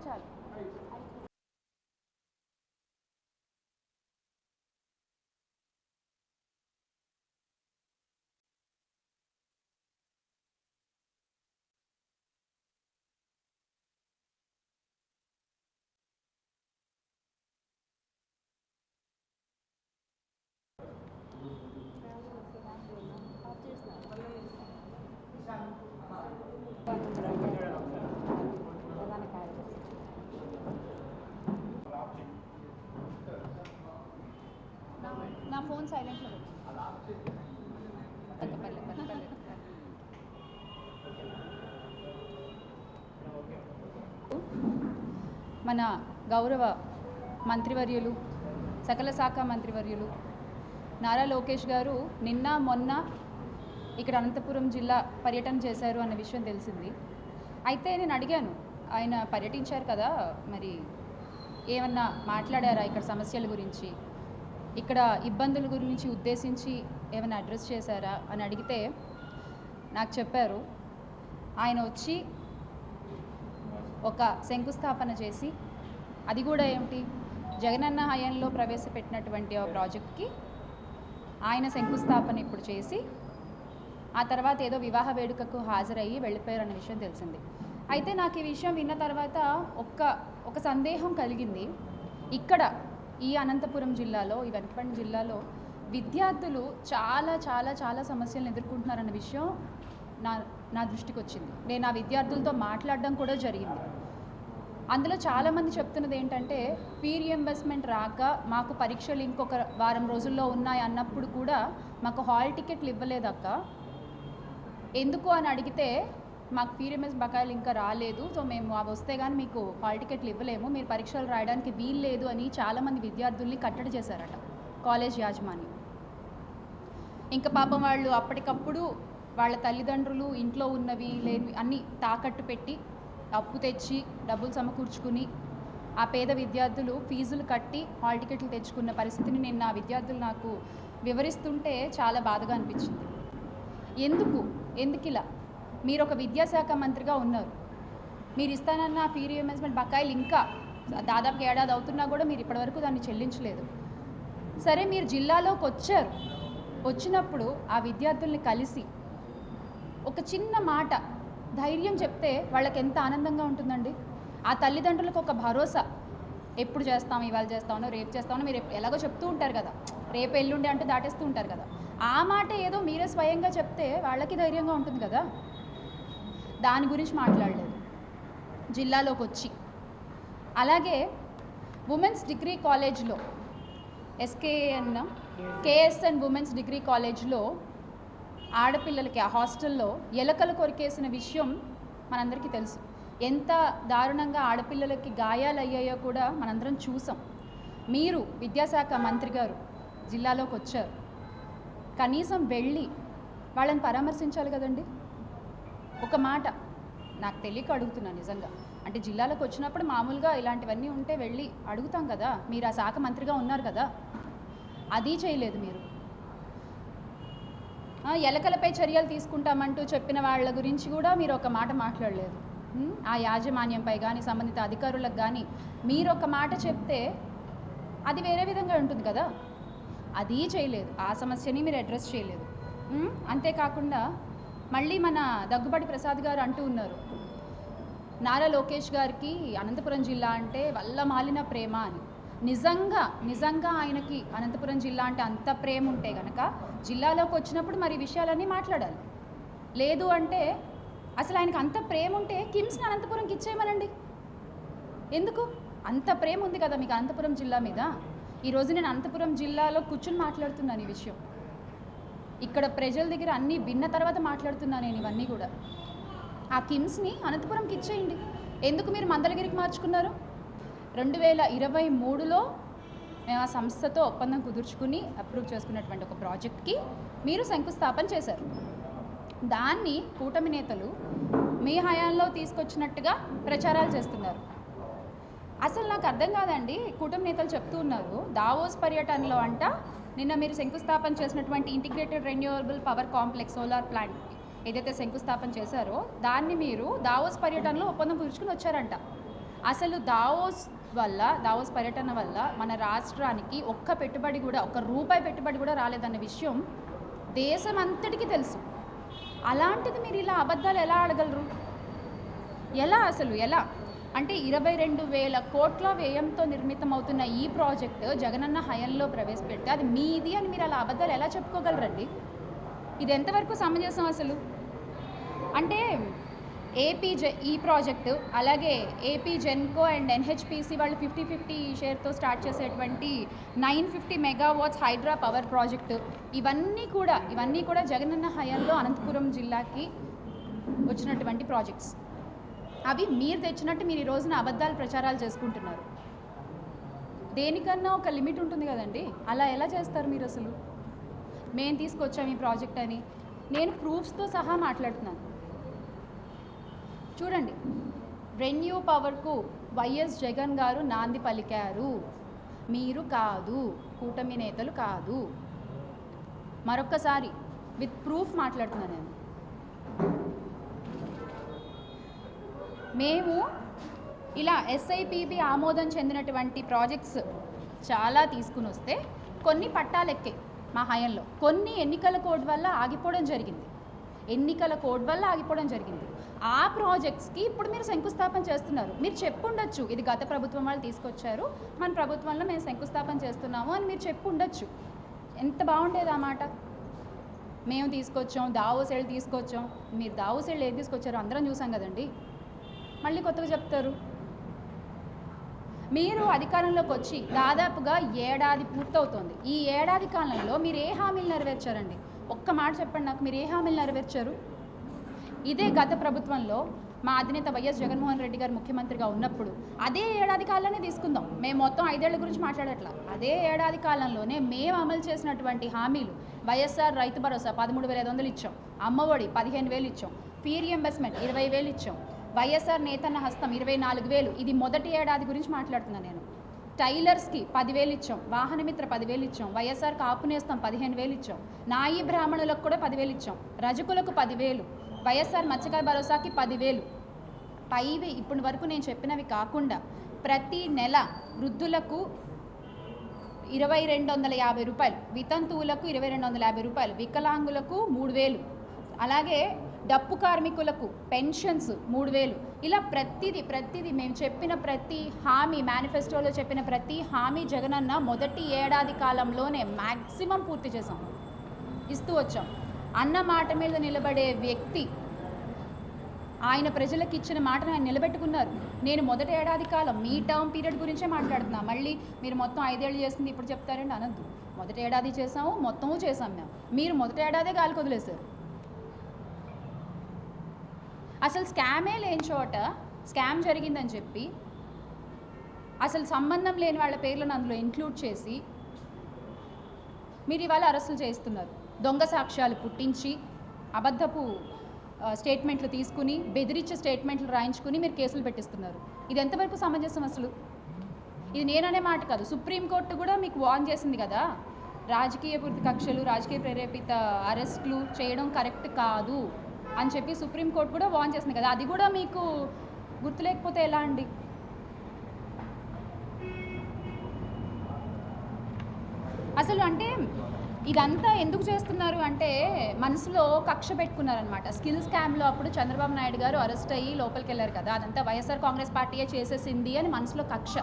aprovechar. మన గౌరవ మంత్రివర్యులు సకల శాఖ మంత్రివర్యులు నారా లోకేష్ గారు నిన్న మొన్న ఇక్కడ అనంతపురం జిల్లా పర్యటన చేశారు అన్న విషయం తెలిసింది. అయితే నేను అడిగాను ఆయన పర్యటించారు కదా మరి ఏమన్నా మాట్లాడారా ఇక్కడ సమస్యల గురించి? ఇక్కడ ఇబ్బందుల గురించి ఉద్దేశించి ఏమైనా అడ్రస్ చేశారా అని అడిగితే నాకు చెప్పారు. ఆయన వచ్చి ఒక శంకుస్థాపన చేసి అది కూడా ఏమిటి? జగనన్న హయాంలో ప్రవేశపెట్టినటువంటి ఆ ప్రాజెక్ట్కి ఆయన శంకుస్థాపన ఇప్పుడు చేసి ఆ తర్వాత ఏదో వివాహ వేడుకకు హాజరయ్యి వెళ్ళిపోయారన్న విషయం తెలిసింది. అయితే నాకు ఈ విషయం విన్న తర్వాత ఒక్క ఒక సందేహం కలిగింది. ఇక్కడ ఈ అనంతపురం జిల్లాలో ఈ వెనకపండి జిల్లాలో విద్యార్థులు చాలా చాలా చాలా సమస్యలను ఎదుర్కొంటున్నారన్న విషయం నా నా దృష్టికి వచ్చింది నేను ఆ విద్యార్థులతో మాట్లాడడం కూడా జరిగింది. అందులో చాలామంది చెప్తున్నది ఏంటంటే పీ రియంబర్స్మెంట్ రాక మాకు పరీక్షలు ఇంకొక వారం రోజుల్లో ఉన్నాయి అన్నప్పుడు కూడా మాకు హాల్ టికెట్లు ఇవ్వలేదక్క ఎందుకు అని అడిగితే మాకు ఫీ బకాయిలు ఇంకా రాలేదు. సో మేము అవి వస్తే కానీ మీకు హాల్ టికెట్లు ఇవ్వలేము. మీరు పరీక్షలు రాయడానికి వీలు లేదు అని చాలామంది విద్యార్థుల్ని కట్టడి చేశారట. కాలేజ్ యాజమాన్యం. ఇంకా పాపం వాళ్ళు అప్పటికప్పుడు వాళ్ళ తల్లిదండ్రులు ఇంట్లో ఉన్నవి లేనివి అన్నీ తాకట్టు పెట్టి అప్పు తెచ్చి డబ్బులు సమకూర్చుకుని ఆ పేద విద్యార్థులు ఫీజులు కట్టి హాల్ టికెట్లు తెచ్చుకున్న పరిస్థితిని నేను నా విద్యార్థులు నాకు వివరిస్తుంటే చాలా బాధగా అనిపించింది. ఎందుకు? ఎందుకు ఇలా? మీరు ఒక విద్యాశాఖ మంత్రిగా ఉన్నారు. మీరు ఇస్తానన్న ఫీ రియంబర్స్మెంట్ బకాయిలు ఇంకా దాదాపు ఏడాది అవుతున్నా కూడా మీరు ఇప్పటివరకు దాన్ని చెల్లించలేదు. సరే మీరు జిల్లాలోకి వచ్చారు. వచ్చినప్పుడు ఆ విద్యార్థుల్ని కలిసి ఒక చిన్న మాట ధైర్యం చెప్తే వాళ్ళకి ఎంత ఆనందంగా ఉంటుందండి? ఆ తల్లిదండ్రులకు ఒక భరోసా. ఎప్పుడు చేస్తాం ఇవాళ చేస్తామో రేపు చేస్తామో మీరు ఎలాగో చెప్తూ ఉంటారు కదా. రేపు ఎల్లుండి అంటూ దాటేస్తూ ఉంటారు కదా. ఆ మాట ఏదో మీరే స్వయంగా చెప్తే వాళ్ళకి ధైర్యంగా ఉంటుంది కదా. దాని గురించి మాట్లాడలేదు. జిల్లాలోకి వచ్చి. అలాగే ఉమెన్స్ డిగ్రీ కాలేజ్లో ఎస్కేఎన్ కేఎస్ఎన్ ఉమెన్స్ డిగ్రీ కాలేజ్లో ఆడపిల్లలకి ఆ హాస్టల్లో ఎలకలు కొరికేసిన విషయం మనందరికీ తెలుసు. ఎంత దారుణంగా ఆడపిల్లలకి గాయాలు అయ్యాయో కూడా మనందరం చూసాం. మీరు విద్యాశాఖ మంత్రి గారు జిల్లాలోకి వచ్చారు. కనీసం వెళ్ళి వాళ్ళని పరామర్శించాలి కదండి? ఒక మాట నాకు తెలియక అడుగుతున్నా నిజంగా. అంటే జిల్లాలకు వచ్చినప్పుడు మామూలుగా ఇలాంటివన్నీ ఉంటే వెళ్ళి అడుగుతాం కదా. మీరు ఆ శాఖ మంత్రిగా ఉన్నారు కదా. అది చేయలేదు మీరు. ఎలకలపై చర్యలు తీసుకుంటామంటూ చెప్పిన వాళ్ళ గురించి కూడా మీరు ఒక మాట మాట్లాడలేదు. ఆ యాజమాన్యంపై కానీ సంబంధిత అధికారులకు కానీ మీరు ఒక మాట చెప్తే అది వేరే విధంగా ఉంటుంది కదా? అది చేయలేదు. ఆ సమస్యని మీరు అడ్రస్ చేయలేదు. అంతేకాకుండా మళ్ళీ మన దగ్గుబాటి ప్రసాద్ గారు అంటూ ఉన్నారు. నారా లోకేష్ గారికి అనంతపురం జిల్లా అంటే వల్ల మాలిన ప్రేమ అని. నిజంగా నిజంగా ఆయనకి అనంతపురం జిల్లా అంటే అంత ప్రేమ ఉంటే కనుక జిల్లాలోకి వచ్చినప్పుడు మరి విషయాలన్నీ మాట్లాడాలి. లేదు అంటే అసలు ఆయనకు అంత ప్రేమ ఉంటే కిమ్స్ని అనంతపురంకి ఇచ్చేయమనండి. ఎందుకు? అంత ప్రేమ ఉంది కదా మీకు అనంతపురం జిల్లా మీద. ఈరోజు నేను అనంతపురం జిల్లాలో కూర్చుని మాట్లాడుతున్నాను ఈ విషయం. ఇక్కడ ప్రజల దగ్గర అన్నీ విన్న తర్వాత మాట్లాడుతున్నాను నేను ఇవన్నీ కూడా. ఆ కిమ్స్ని అనంతపురంకి ఇచ్చేయండి. ఎందుకు మీరు మందలగిరికి మార్చుకున్నారు? రెండు వేల ఇరవై మూడులో మేము ఆ సంస్థతో ఒప్పందం కుదుర్చుకుని అప్రూవ్ చేసుకున్నటువంటి ఒక ప్రాజెక్ట్కి మీరు శంకుస్థాపన చేశారు. దాన్ని కూటమి నేతలు మీ హయాంలో తీసుకొచ్చినట్టుగా ప్రచారాలు చేస్తున్నారు. అసలు నాకు అర్థం కాదండి కూటమి నేతలు చెప్తూ ఉన్నారు దావోస్ పర్యటనలో అంట నిన్న మీరు శంకుస్థాపన చేసినటువంటి integrated renewable power complex solar plant ఏదైతే శంకుస్థాపన చేశారో దాన్ని మీరు దావోస్ పర్యటనలో ఒప్పందం కుదుర్చుకుని వచ్చారంట. అసలు దావోస్ వల్ల దావోస్ పర్యటన వల్ల మన రాష్ట్రానికి ఒక్క పెట్టుబడి కూడా ఒక్క రూపాయి పెట్టుబడి కూడా రాలేదన్న విషయం దేశం అంతటికీ తెలుసు. అలాంటిది మీరు ఇలా అబద్ధాలు ఎలా ఆడగలరు? ఎలా అసలు ఎలా? అంటే ఇరవై రెండు వేల కోట్ల వ్యయంతో నిర్మితమవుతున్న ఈ ప్రాజెక్టు జగనన్న హయంలో ప్రవేశపెడితే అది మీది అని మీరు అలా అబద్ధాలు ఎలా చెప్పుకోగలరండి? ఇది ఎంతవరకు సమంజసం అసలు? అంటే ఏపీ జె ఈ ప్రాజెక్టు అలాగే ఏపీ జెన్కో అండ్ ఎన్హెచ్పిసి వాళ్ళు ఫిఫ్టీ ఫిఫ్టీ షేర్తో స్టార్ట్ చేసేటువంటి nine fifty megawatts hydro power project. ఇవన్నీ కూడా ఇవన్నీ కూడా జగనన్న హయాంలో అనంతపురం జిల్లాకి వచ్చినటువంటి ప్రాజెక్ట్స్. అవి మీరు తెచ్చినట్టు మీరు ఈ రోజున అబద్ధాలు ప్రచారాలు చేసుకుంటున్నారు. దేనికన్నా ఒక లిమిట్ ఉంటుంది కదండి. అలా ఎలా చేస్తారు మీరు అసలు? మేము తీసుకొచ్చాము ఈ ప్రాజెక్ట్ అని. నేను ప్రూఫ్స్తో సహా మాట్లాడుతున్నాను. చూడండి. రెన్యూ పవర్కు వైఎస్ జగన్ గారు నాంది పలికారు. మీరు కాదు కూటమి నేతలు కాదు. మరొక్కసారి విత్ ప్రూఫ్ మాట్లాడుతున్నాను నేను. మేము ఇలా ఎస్ఐపిబి ఆమోదం చెందినటువంటి ప్రాజెక్ట్స్ చాలా తీసుకుని వస్తే కొన్ని పట్టాలెక్కే మా హయంలో. కొన్ని ఎన్నికల కోడ్ వల్ల ఆగిపోవడం జరిగింది. ఎన్నికల కోడ్ వల్ల ఆగిపోవడం జరిగింది. ఆ ప్రాజెక్ట్స్కి ఇప్పుడు మీరు శంకుస్థాపన చేస్తున్నారు. మీరు చెప్పుండొచ్చు ఇది గత ప్రభుత్వం వాళ్ళు తీసుకొచ్చారు మన ప్రభుత్వంలో మేము శంకుస్థాపన చేస్తున్నాము అని మీరు చెప్పుండొచ్చు. ఎంత బాగుండేది ఆ మాట? మేము తీసుకొచ్చాం దావోసేళ్ళు తీసుకొచ్చాం. మీరు దావోసేళ్ళు ఏది తీసుకొచ్చారో అందరం చూసాం కదండి. మళ్ళీ కొత్తగా చెప్తారు. మీరు అధికారంలోకి వచ్చి దాదాపుగా ఏడాది పూర్తవుతోంది. ఈ ఏడాది కాలంలో మీరు ఏ హామీలు నెరవేర్చారండి? ఒక్క మాట చెప్పండి నాకు. మీరు ఏ హామీలు నెరవేర్చారు? ఇదే గత ప్రభుత్వంలో మా అధినేత వైఎస్ జగన్మోహన్ రెడ్డి గారు ముఖ్యమంత్రిగా ఉన్నప్పుడు అదే ఏడాది కాలంలోనే తీసుకుందాం. మేము మొత్తం ఐదేళ్ళ గురించి మాట్లాడట్లా. అదే ఏడాది కాలంలోనే మేము అమలు చేసినటువంటి హామీలు వైఎస్ఆర్ రైతు భరోసా పదమూడు వేల ఐదు వందలు ఇచ్చాం. అమ్మఒడి పదిహేను వేలు ఇచ్చాం. ఫీ రియంబర్స్మెంట్ ఇరవై వేలు ఇచ్చాం. వైఎస్ఆర్ నేతన్న హస్తం ఇరవై నాలుగు వేలు. ఇది మొదటి ఏడాది గురించి మాట్లాడుతున్నాను నేను. టైలర్స్కి పదివేలు ఇచ్చాం వాహనమిత్ర పదివేలు ఇచ్చాం వైఎస్ఆర్ కాపునేస్తాం పదిహేను వేలు ఇచ్చాం నాయి బ్రాహ్మణులకు కూడా పదివేలు ఇచ్చాం రజకులకు పదివేలు వైఎస్ఆర్ మత్స్యకార భరోసాకి పదివేలు. పైవి ఇప్పటి వరకు నేను చెప్పినవి కాకుండా ప్రతి నెల వృద్ధులకు ఇరవై రెండు వందల యాభై రూపాయలు వితంతువులకు ఇరవై రెండు వందల యాభై రూపాయలు వికలాంగులకు మూడు వేలు. అలాగే డప్పు కార్మికులకు పెన్షన్స్ మూడు వేలు. ఇలా ప్రతిదీ ప్రతిదీ మేము చెప్పిన ప్రతి హామీ మేనిఫెస్టోలో చెప్పిన ప్రతి హామీ జగనన్న మొదటి ఏడాది కాలంలోనే మ్యాక్సిమం పూర్తి చేసాం ఇస్తూ వచ్చాం. అన్న మాట మీద నిలబడే వ్యక్తి ఆయన ప్రజలకు ఇచ్చిన మాటను ఆయన నిలబెట్టుకున్నారు. నేను మొదటి ఏడాది కాలం మీ టర్మ్ పీరియడ్ గురించే మాట్లాడుతున్నా. మళ్ళీ మీరు మొత్తం ఐదేళ్ళు చేసింది ఇప్పుడు చెప్తారండి అనద్దు. మొదటి ఏడాది చేసాము మొత్తము చేసాం మేము. మీరు మొదటి ఏడాదే గాలి కొదిలేశారు అసలు స్కామే లేని చోట స్కామ్ జరిగిందని చెప్పి అసలు సంబంధం లేని వాళ్ళ పేర్లను అందులో ఇంక్లూడ్ చేసి మీరు ఇవాళ అరెస్టులు చేస్తున్నారు. దొంగ సాక్ష్యాలు పుట్టించి అబద్ధపు స్టేట్మెంట్లు తీసుకుని బెదిరించే స్టేట్మెంట్లు రాయించుకుని మీరు కేసులు పెట్టిస్తున్నారు. ఇది ఎంతవరకు సమంజసం అసలు? ఇది నేననే మాట కాదు. సుప్రీంకోర్టు కూడా మీకు వార్న్ చేసింది కదా? రాజకీయ పూర్తి కక్షలు రాజకీయ ప్రేరేపిత అరెస్టులు చేయడం కరెక్ట్ కాదు. అని చెప్పి సుప్రీంకోర్టు కూడా వార్న్ చేసింది కదా. అది కూడా మీకు గుర్తులేకపోతే ఎలా అండి? అసలు అంటే ఇదంతా ఎందుకు చేస్తున్నారు అంటే మనసులో కక్ష పెట్టుకున్నారనమాట స్కిల్ స్కామ్లో అప్పుడు చంద్రబాబు నాయుడు గారు అరెస్ట్ అయ్యి లోపలికి వెళ్ళారు కదా. అదంతా వైఎస్ఆర్ కాంగ్రెస్ పార్టీయే చేసేసింది అని మనసులో కక్ష.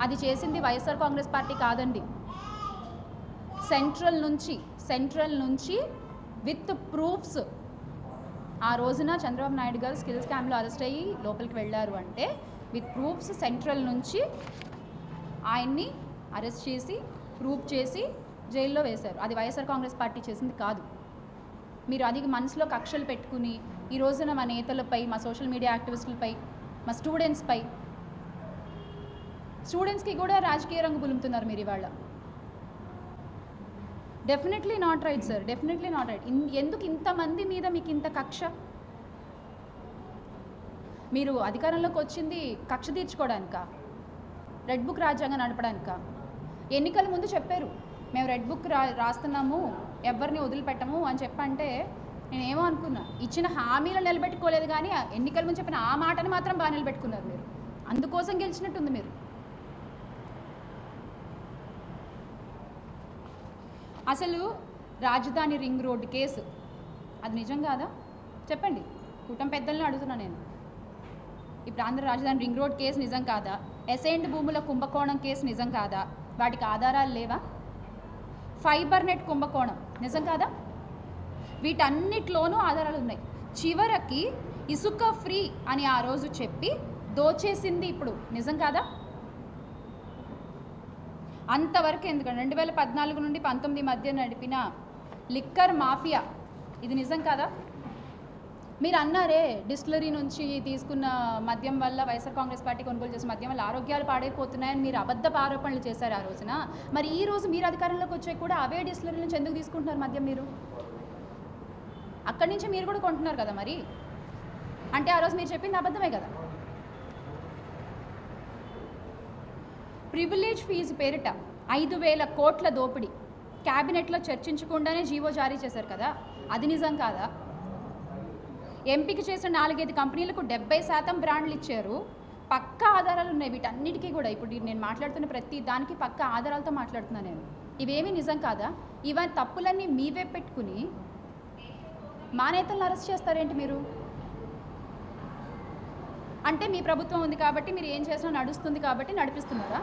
అది చేసింది వైఎస్ఆర్ కాంగ్రెస్ పార్టీ కాదండి. సెంట్రల్ నుంచి సెంట్రల్ నుంచి విత్ ప్రూఫ్స్ ఆ రోజున చంద్రబాబు నాయుడు గారు స్కిల్ స్కామ్లో అరెస్ట్ అయ్యి లోపలికి వెళ్ళారు అంటే విత్ ప్రూఫ్స్ సెంట్రల్ నుంచి ఆయన్ని అరెస్ట్ చేసి ప్రూఫ్ చేసి జైల్లో వేశారు. అది వైఎస్ఆర్ కాంగ్రెస్ పార్టీ చేసింది కాదు. మీరు అది మనసులో కక్షలు పెట్టుకుని ఈ రోజున మా నేతలపై మా సోషల్ మీడియా యాక్టివిస్టులపై మా స్టూడెంట్స్పై స్టూడెంట్స్కి కూడా రాజకీయ రంగు పులుముతున్నారు మీరు ఇవాళ. Definitely not right sir definitely not right ఎందుకు ఇంతమంది మీద మీకు ఇంత కక్ష? మీరు అధికారంలోకి వచ్చింది కక్ష తీర్చుకోవడానికా రెడ్ బుక్ రాజ్యాంగం నడపడానికా? ఎన్నికల ముందు చెప్పారు. మేము రెడ్ బుక్ రా రాస్తున్నాము ఎవరిని వదిలిపెట్టము అని చెప్పంటే నేనేమో అనుకున్నా. ఇచ్చిన హామీలు నిలబెట్టుకోలేదు కానీ ఆ ఎన్నికల ముందు చెప్పిన ఆ మాటను మాత్రం బాగా నిలబెట్టుకున్నారు మీరు. అందుకోసం గెలిచినట్టుంది మీరు. అసలు రాజధాని రింగ్ రోడ్డు కేసు. అది నిజం కాదా? చెప్పండి. కుటుంబ పెద్దలను అడుగుతున్నా నేను. ఇప్పుడు ఆంధ్ర రాజధాని రింగ్ రోడ్ కేసు నిజం కాదా? ఎసైన్డ్ భూముల కుంభకోణం కేసు నిజం కాదా? వాటికి ఆధారాలు లేవా? ఫైబర్ నెట్ కుంభకోణం నిజం కాదా? వీటన్నిటిలోనూ ఆధారాలు ఉన్నాయి. చివరికి ఇసుక ఫ్రీ అని ఆ రోజు చెప్పి దోచేసింది ఇప్పుడు నిజం కాదా? అంతవరకు ఎందుకంటే రెండు వేల పద్నాలుగు నుండి పంతొమ్మిది మధ్య నడిపిన లిక్కర్ మాఫియా ఇది నిజం కాదా? మీరు అన్నారే డిస్టిలరీ నుంచి తీసుకున్న మద్యం వల్ల వైఎస్ఆర్ కాంగ్రెస్ పార్టీ కొనుగోలు చేసిన మద్యం వల్ల ఆరోగ్యాలు పాడైపోతున్నాయని మీరు అబద్ధ ఆరోపణలు చేశారు ఆ రోజున. మరి ఈ రోజు మీరు అధికారంలోకి వచ్చే కూడా అవే డిస్టిలరీ నుంచి ఎందుకు తీసుకుంటున్నారు మద్యం మీరు? అక్కడి నుంచి మీరు కూడా కొంటున్నారు కదా మరి? అంటే ఆ రోజు మీరు చెప్పింది అబద్ధమే కదా? ప్రివిలేజ్ ఫీజు పేరిట ఐదు వేల కోట్ల దోపిడీ. క్యాబినెట్లో చర్చించకుండానే జీవో జారీ చేశారు కదా? అది నిజం కాదా? ఎంపిక చేసిన నాలుగైదు కంపెనీలకు డెబ్బై శాతం బ్రాండ్లు ఇచ్చారు. పక్క ఆధారాలు ఉన్నాయి. వీటన్నిటికీ కూడా ఇప్పుడు నేను మాట్లాడుతున్న ప్రతి దానికి పక్క ఆధారాలతో మాట్లాడుతున్నాను నేను. ఇవేమీ నిజం కాదా? ఇవన్నీ తప్పులన్నీ మీవే పెట్టుకుని మా నేతలను అరెస్ట్ చేస్తారేంటి మీరు? అంటే మీ ప్రభుత్వం ఉంది కాబట్టి మీరు ఏం చేసినా నడుస్తుంది కాబట్టి నడిపిస్తున్నారా?